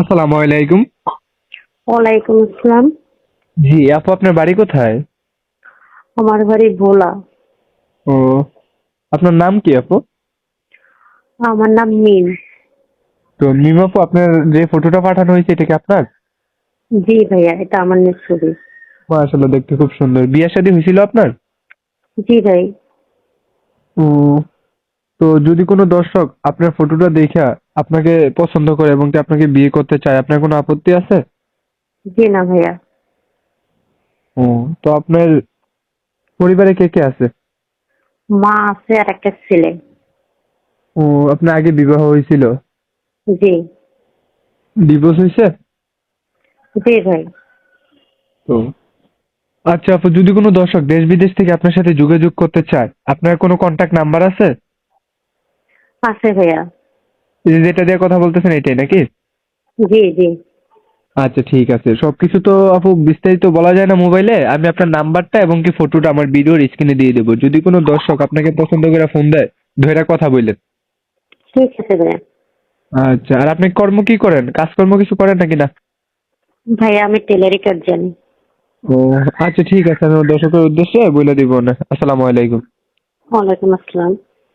আসসালামু আলাইকুম। ওয়ালাইকুম আসসালাম। জি আপু আপনার বাড়ি কোথায়? আমার বাড়ি ভোলা। ও আপনার নাম কি আপু? আমার নাম মিম। তো মিম আপু আপনার যে ফটোটা পাঠানো হয়েছে এটা কি আপনার? জি ভাইয়া এটা আমার নিজ ছবি। মাশাআল্লাহ দেখতে খুব সুন্দর। বিয়ে শাদী হয়েছিল আপনার? জি ভাই। ও তো যদি কোনো দর্শক আপনার ফটোটা দেখা আপনাকে পছন্দ করে এবং কি আপনাকে বিয়ে করতে চায় আপনার কোনো আপত্তি আছে? জি না ভাইয়া। ও তো আপনার পরিবারে কে কে আছে? মা আছে আর একটা ছেলে। ও আপনার আগে বিবাহ হয়েছিল? জি। ডিভোর্স হয়েছে? জি ভাই। তো আচ্ছা আপু যদি কোনো দর্শক দেশ বিদেশ থেকে আপনার সাথে যোগাযোগ করতে চায় আপনার কোনো কন্ট্যাক্ট নাম্বার আছে? আছে ভাইয়া। যেটা দিয়ে কথা বলতেছেন এটাই নাকি? জি জি। আচ্ছা ঠিক আছে। সবকিছু তো আপু বিস্তারিত বলা যায় না মোবাইলে। আমি আপনার নাম্বারটা এবং কি ফটোটা আমার ভিডিওর স্ক্রিনে দিয়ে দেবো। যদি কোনো দর্শক আপনাকে পছন্দ করে ফোন দেয় ধৈরা কথা বললেন ঠিক আছে ভাইয়া। আচ্ছা আর আপনি কর্ম কি করেন? কাজকর্ম কিছু করেন নাকি না? ভাইয়া আমি টেলারি কাজ জানি। ও আচ্ছা ঠিক আছে। আমি দর্শকের উদ্দেশ্যে বলে দিব না। আসসালামু আলাইকুম। ওয়ালাইকুম আসসালাম।